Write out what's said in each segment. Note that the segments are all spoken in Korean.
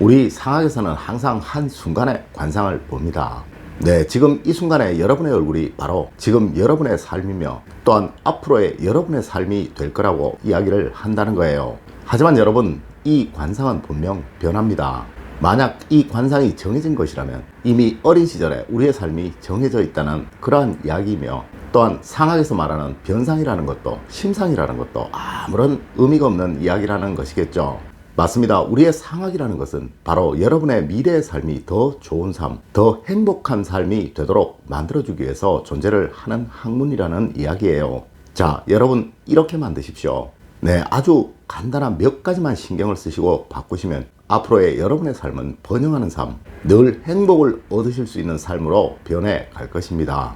우리 상학에서는 항상 한 순간의 관상을 봅니다. 네, 지금 이 순간에 여러분의 얼굴이 바로 지금 여러분의 삶이며 또한 앞으로의 여러분의 삶이 될 거라고 이야기를 한다는 거예요. 하지만 여러분, 이 관상은 분명 변합니다. 만약 이 관상이 정해진 것이라면 이미 어린 시절에 우리의 삶이 정해져 있다는 그러한 이야기이며 또한 상학에서 말하는 변상이라는 것도 심상이라는 것도 아무런 의미가 없는 이야기라는 것이겠죠. 맞습니다. 우리의 상학이라는 것은 바로 여러분의 미래의 삶이 더 좋은 삶, 더 행복한 삶이 되도록 만들어주기 위해서 존재를 하는 학문이라는 이야기예요. 자, 여러분, 이렇게 만드십시오. 네, 아주 간단한 몇 가지만 신경을 쓰시고 바꾸시면 앞으로의 여러분의 삶은 번영하는 삶, 늘 행복을 얻으실 수 있는 삶으로 변해 갈 것입니다.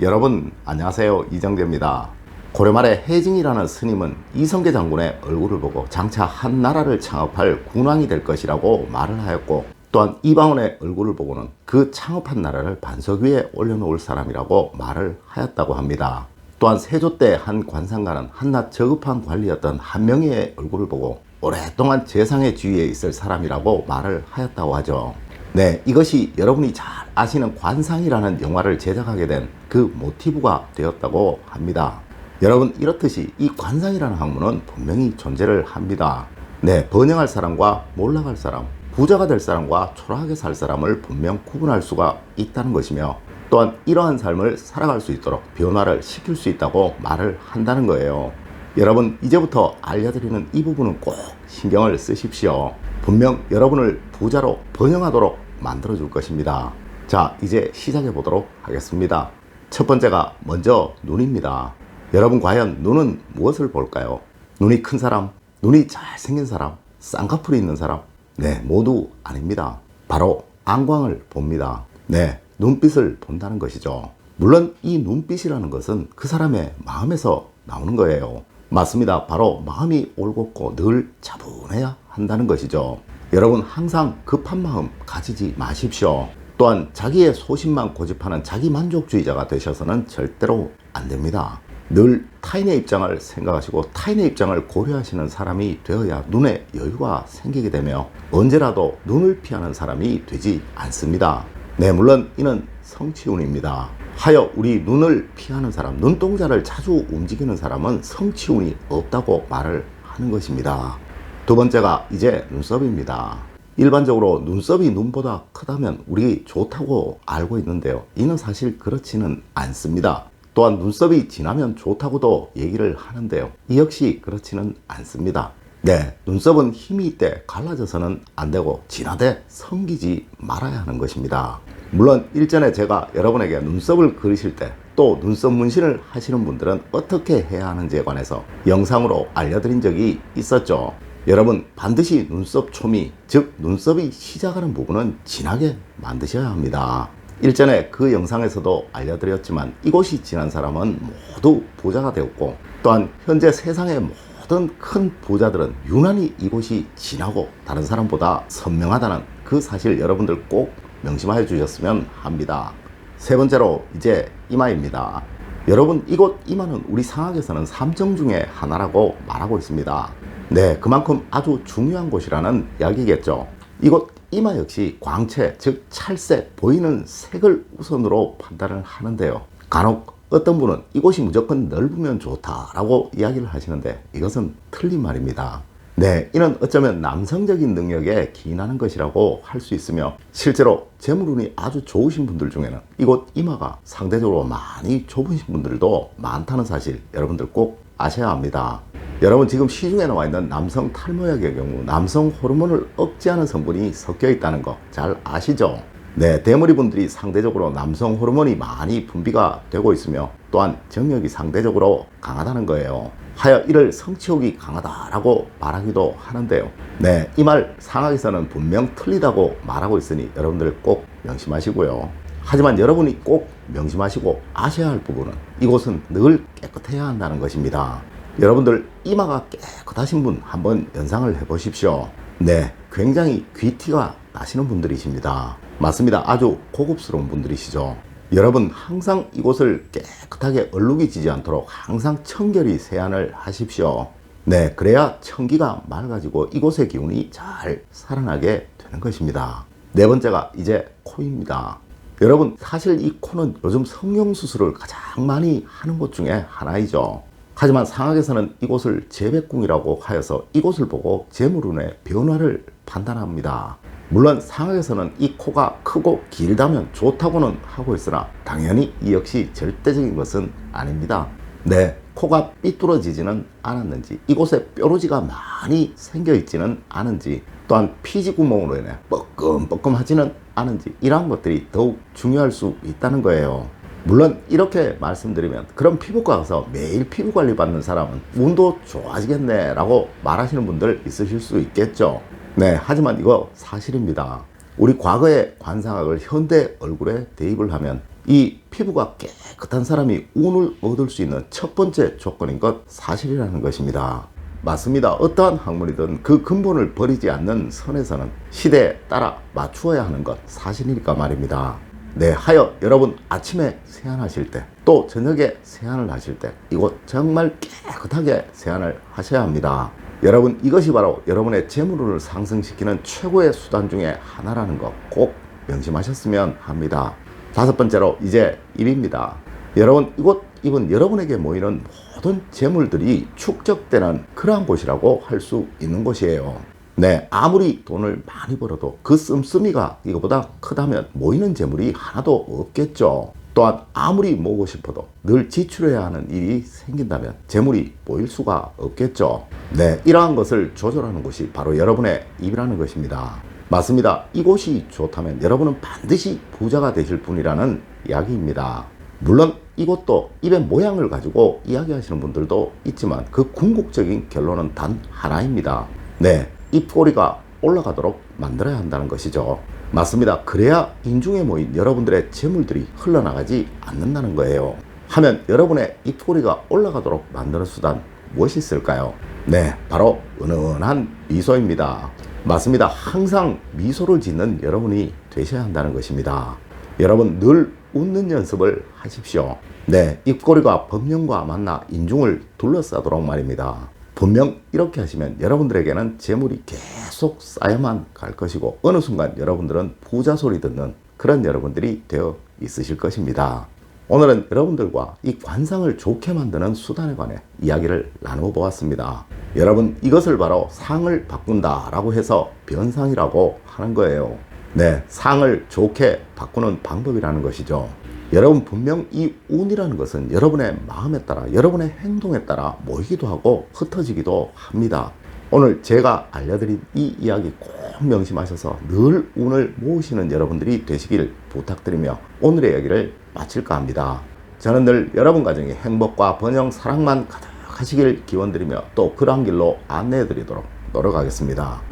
여러분, 안녕하세요. 이정재입니다. 고려말에 해징이라는 스님은 이성계 장군의 얼굴을 보고 장차 한 나라를 창업할 군왕이 될 것이라고 말을 하였고 또한 이방원의 얼굴을 보고는 그 창업한 나라를 반석 위에 올려놓을 사람이라고 말을 하였다고 합니다. 또한 세조 때 한 관상가는 한낱 저급한 관리였던 한명희의 얼굴을 보고 오랫동안 재상의 주위에 있을 사람이라고 말을 하였다고 하죠. 네, 이것이 여러분이 잘 아시는 관상이라는 영화를 제작하게 된 그 모티브가 되었다고 합니다. 여러분 이렇듯이 이 관상이라는 학문은 분명히 존재를 합니다. 네, 번영할 사람과 몰락할 사람, 부자가 될 사람과 초라하게 살 사람을 분명 구분할 수가 있다는 것이며 또한 이러한 삶을 살아갈 수 있도록 변화를 시킬 수 있다고 말을 한다는 거예요. 여러분 이제부터 알려드리는 이 부분은 꼭 신경을 쓰십시오. 분명 여러분을 부자로 번영하도록 만들어 줄 것입니다. 자, 이제 시작해 보도록 하겠습니다. 첫 번째가 먼저 눈입니다. 여러분 과연 눈은 무엇을 볼까요? 눈이 큰 사람, 눈이 잘생긴 사람, 쌍꺼풀이 있는 사람? 네, 모두 아닙니다. 바로 안광을 봅니다. 네, 눈빛을 본다는 것이죠. 물론 이 눈빛이라는 것은 그 사람의 마음에서 나오는 거예요. 맞습니다. 바로 마음이 올곧고 늘 차분해야 한다는 것이죠. 여러분 항상 급한 마음 가지지 마십시오. 또한 자기의 소신만 고집하는 자기 만족주의자가 되셔서는 절대로 안 됩니다. 늘 타인의 입장을 생각하시고 타인의 입장을 고려하시는 사람이 되어야 눈에 여유가 생기게 되며 언제라도 눈을 피하는 사람이 되지 않습니다. 네, 물론 이는 성취운입니다. 하여 우리 눈을 피하는 사람, 눈동자를 자주 움직이는 사람은 성취운이 없다고 말을 하는 것입니다. 두 번째가 이제 눈썹입니다. 일반적으로 눈썹이 눈보다 크다면 우리 좋다고 알고 있는데요. 이는 사실 그렇지는 않습니다. 또한 눈썹이 진하면 좋다고도 얘기를 하는데요. 이 역시 그렇지는 않습니다. 네, 눈썹은 힘이 있대 갈라져서는 안 되고 진하되 성기지 말아야 하는 것입니다. 물론 일전에 제가 여러분에게 눈썹을 그리실 때 또 눈썹 문신을 하시는 분들은 어떻게 해야 하는지에 관해서 영상으로 알려드린 적이 있었죠. 여러분 반드시 눈썹 초미 즉 눈썹이 시작하는 부분은 진하게 만드셔야 합니다. 일전에 그 영상에서도 알려드렸지만 이곳이 지난 사람은 모두 부자가 되었고 또한 현재 세상의 모든 큰 부자들은 유난히 이곳이 진하고 다른 사람보다 선명하다는 그 사실 여러분들 꼭 명심하여 주셨으면 합니다. 세 번째로 이제 이마입니다. 여러분 이곳 이마는 우리 상학에서는 삼정 중에 하나라고 말하고 있습니다. 네, 그만큼 아주 중요한 곳이라는 이야기겠죠. 이곳 이마 역시 광채, 즉 찰색, 보이는 색을 우선으로 판단을 하는데요. 간혹 어떤 분은 이곳이 무조건 넓으면 좋다라고 이야기를 하시는데 이것은 틀린 말입니다. 네, 이는 어쩌면 남성적인 능력에 기인하는 것이라고 할 수 있으며 실제로 재물운이 아주 좋으신 분들 중에는 이곳 이마가 상대적으로 많이 좁으신 분들도 많다는 사실 여러분들 꼭 아셔야 합니다. 여러분 지금 시중에 나와 있는 남성 탈모약의 경우 남성 호르몬을 억제하는 성분이 섞여 있다는 거 잘 아시죠? 네, 대머리 분들이 상대적으로 남성 호르몬이 많이 분비가 되고 있으며 또한 정력이 상대적으로 강하다는 거예요. 하여 이를 성취욕이 강하다라고 말하기도 하는데요. 네, 이 말 상학에서는 분명 틀리다고 말하고 있으니 여러분들 꼭 명심하시고요. 하지만 여러분이 꼭 명심하시고 아셔야 할 부분은 이곳은 늘 깨끗해야 한다는 것입니다. 여러분들 이마가 깨끗하신 분 한번 연상을 해보십시오. 네, 굉장히 귀티가 나시는 분들이십니다. 맞습니다. 아주 고급스러운 분들이시죠. 여러분 항상 이곳을 깨끗하게 얼룩이 지지 않도록 항상 청결히 세안을 하십시오. 네, 그래야 천기가 맑아지고 이곳의 기운이 잘 살아나게 되는 것입니다. 네 번째가 이제 코입니다. 여러분, 사실 이 코는 요즘 성형 수술을 가장 많이 하는 곳 중에 하나이죠. 하지만 상학에서는 이곳을 재백궁이라고 하여서 이곳을 보고 재물운의 변화를 판단합니다. 물론 상학에서는 이 코가 크고 길다면 좋다고는 하고 있으나 당연히 이 역시 절대적인 것은 아닙니다. 네, 코가 삐뚤어지지는 않았는지 이곳에 뾰루지가 많이 생겨 있지는 않은지 또한 피지 구멍으로 인해 뻐끔뻐끔하지는 않은지 이러한 것들이 더욱 중요할 수 있다는 거예요. 물론 이렇게 말씀드리면 그럼 피부과 가서 매일 피부 관리 받는 사람은 운도 좋아지겠네 라고 말하시는 분들 있으실 수 있겠죠. 네, 하지만 이거 사실입니다. 우리 과거의 관상학을 현대 얼굴에 대입을 하면 이 피부가 깨끗한 사람이 운을 얻을 수 있는 첫 번째 조건인 것 사실이라는 것입니다. 맞습니다. 어떠한 학문이든 그 근본을 버리지 않는 선에서는 시대에 따라 맞추어야 하는 것 사실이니까 말입니다. 네, 하여 여러분 아침에 세안하실 때 또 저녁에 세안을 하실 때 이곳 정말 깨끗하게 세안을 하셔야 합니다. 여러분 이것이 바로 여러분의 재물운을 상승시키는 최고의 수단 중에 하나라는 것꼭 명심하셨으면 합니다. 다섯 번째로 이제 입입니다. 여러분 이곳 입은 여러분에게 모이는 모든 재물들이 축적되는 그러한 곳이라고 할 수 있는 곳이에요. 네, 아무리 돈을 많이 벌어도 그 씀씀이가 이거보다 크다면 모이는 재물이 하나도 없겠죠. 또한 아무리 모으고 싶어도 늘 지출해야 하는 일이 생긴다면 재물이 모일 수가 없겠죠. 네, 이러한 것을 조절하는 곳이 바로 여러분의 입이라는 것입니다. 맞습니다. 이곳이 좋다면 여러분은 반드시 부자가 되실 분이라는 이야기입니다. 물론 이것도 입의 모양을 가지고 이야기하시는 분들도 있지만 그 궁극적인 결론은 단 하나입니다. 네, 입꼬리가 올라가도록 만들어야 한다는 것이죠. 맞습니다. 그래야 인중에 모인 여러분들의 재물들이 흘러나가지 않는다는 거예요. 하면 여러분의 입꼬리가 올라가도록 만드는 수단 무엇이 있을까요? 네, 바로 은은한 미소입니다. 맞습니다. 항상 미소를 짓는 여러분이 되셔야 한다는 것입니다. 여러분 늘 웃는 연습을 하십시오. 네, 입꼬리가 법령과 만나 인중을 둘러싸도록 말입니다. 분명 이렇게 하시면 여러분들에게는 재물이 계속 쌓여만 갈 것이고 어느 순간 여러분들은 부자 소리 듣는 그런 여러분들이 되어 있으실 것입니다. 오늘은 여러분들과 이 관상을 좋게 만드는 수단에 관해 이야기를 나누어 보았습니다. 여러분 이것을 바로 상을 바꾼다 라고 해서 변상이라고 하는 거예요. 네, 상을 좋게 바꾸는 방법이라는 것이죠. 여러분 분명 이 운이라는 것은 여러분의 마음에 따라 여러분의 행동에 따라 모이기도 하고 흩어지기도 합니다. 오늘 제가 알려드린 이 이야기 꼭 명심하셔서 늘 운을 모으시는 여러분들이 되시길 부탁드리며 오늘의 이야기를 마칠까 합니다. 저는 늘 여러분 가정의 행복과 번영, 사랑만 가득하시길 기원드리며 또 그러한 길로 안내해 드리도록 노력하겠습니다.